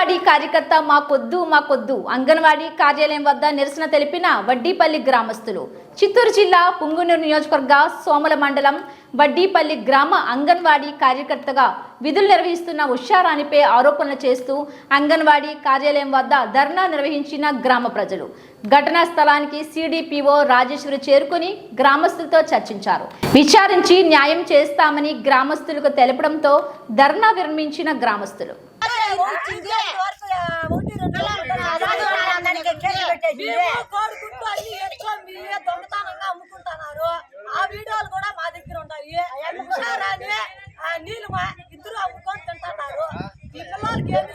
Anganwadi కార్యకర్త మాకొద్దు మాకొద్దు. అంగన్వాడీ కార్యాలయం వద్ద నిరసన తెలిపిన వడ్డీపల్లి గ్రామస్తులు. చిత్తూరు జిల్లా పుంగునూరు నియోజకవర్గ సోమల మండలం వడ్డీపల్లి గ్రామ అంగన్వాడీ కార్యకర్తగా విధులు నిర్వహిస్తున్న ఉషారాణిపై ఆరోపణలు చేస్తూ అంగన్వాడీ కార్యాలయం వద్ద ధర్నా నిర్వహించిన గ్రామ ప్రజలు. ఘటనా స్థలానికి సిడిపిఓ రాజేశ్వరి చేరుకుని గ్రామస్తులతో చర్చించారు. విచారించి న్యాయం చేస్తామని గ్రామస్తులకు తెలపడంతో ధర్నా విరమించిన గ్రామస్తులు. దొంగతనంగా అమ్ముకుంటున్నారు. ఆ వీడియోలు కూడా మా దగ్గర ఉంటాయి. నీళ్ళు మా ఇద్దరు అమ్ముకొని తింటున్నారు. ఈ పిల్లలకి ఏమి